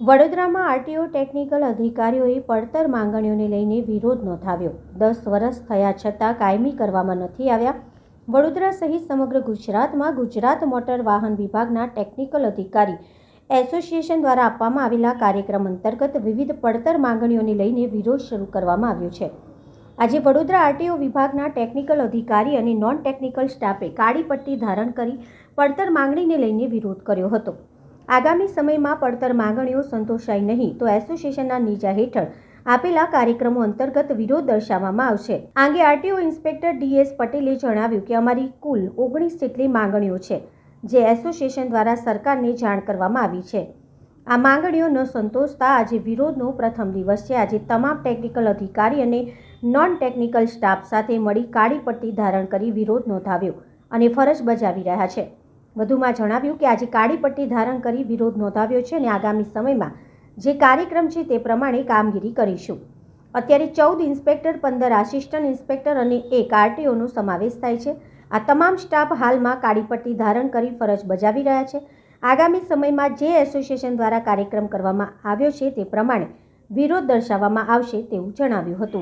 વડોદરામાં RTO technical અધિકારીઓએ પડતર માંગણીઓને લઈને વિરોધ નોંધાવ્યો. દસ વર્ષ થયા છતાં કાયમી કરવામાં નથી આવ્યા. વડોદરા સહિત સમગ્ર ગુજરાતમાં ગુજરાત મોટર વાહન વિભાગના ટેકનિકલ અધિકારી એસોસિએશન દ્વારા આપવામાં આવેલા કાર્યક્રમ અંતર્ગત વિવિધ પડતર માંગણીઓને લઈને વિરોધ શરૂ કરવામાં આવ્યો છે. આજે વડોદરા આરટીઓ વિભાગના ટેકનિકલ અધિકારી અને નોન ટેકનિકલ સ્ટાફે કાળી પટ્ટી ધારણ કરી પડતર માંગણીને લઈને વિરોધ કર્યો હતો. આગામી સમયમાં પડતર માંગણીઓ સંતોષાય નહીં તો એસોસિએશનના નીજા હેઠળ આપેલા કાર્યક્રમો અંતર્ગત વિરોધ દર્શાવવામાં આવશે. આંગે આરટીઓ ઇન્સ્પેક્ટર ડીએસ પટેલે જણાવ્યું કે અમારી કુલ ઓગણીસ જેટલી માંગણીઓ છે, જે એસોસિએશન દ્વારા સરકારને જાણ કરવામાં આવી છે. આ માંગણીઓ ન સંતોષતા આજે વિરોધનો પ્રથમ દિવસ છે. આજે તમામ ટેકનિકલ અધિકારી અને નોન ટેકનિકલ સ્ટાફ સાથે મળી કાળી પટ્ટી ધારણ કરી વિરોધ નોંધાવ્યો અને ફરજ બજાવી રહ્યા છે. વધુમાં જણાવ્યું કે આજે કાળી પટ્ટી ધારણ કરી વિરોધ નોંધાવ્યો છે અને આગામી સમયમાં જે કાર્યક્રમ છે તે પ્રમાણે કામગીરી કરીશું. અત્યારે ચૌદ ઇન્સ્પેક્ટર, પંદર આસિસ્ટન્ટ ઇન્સ્પેક્ટર અને એક આરટીઓનો સમાવેશ થાય છે. આ તમામ સ્ટાફ હાલમાં કાળી પટ્ટી ધારણ કરી ફરજ બજાવી રહ્યા છે. આગામી સમયમાં જે એસોસિએશન દ્વારા કાર્યક્રમ કરવામાં આવ્યો છે તે પ્રમાણે વિરોધ દર્શાવવામાં આવશે તેવું જણાવ્યું હતું.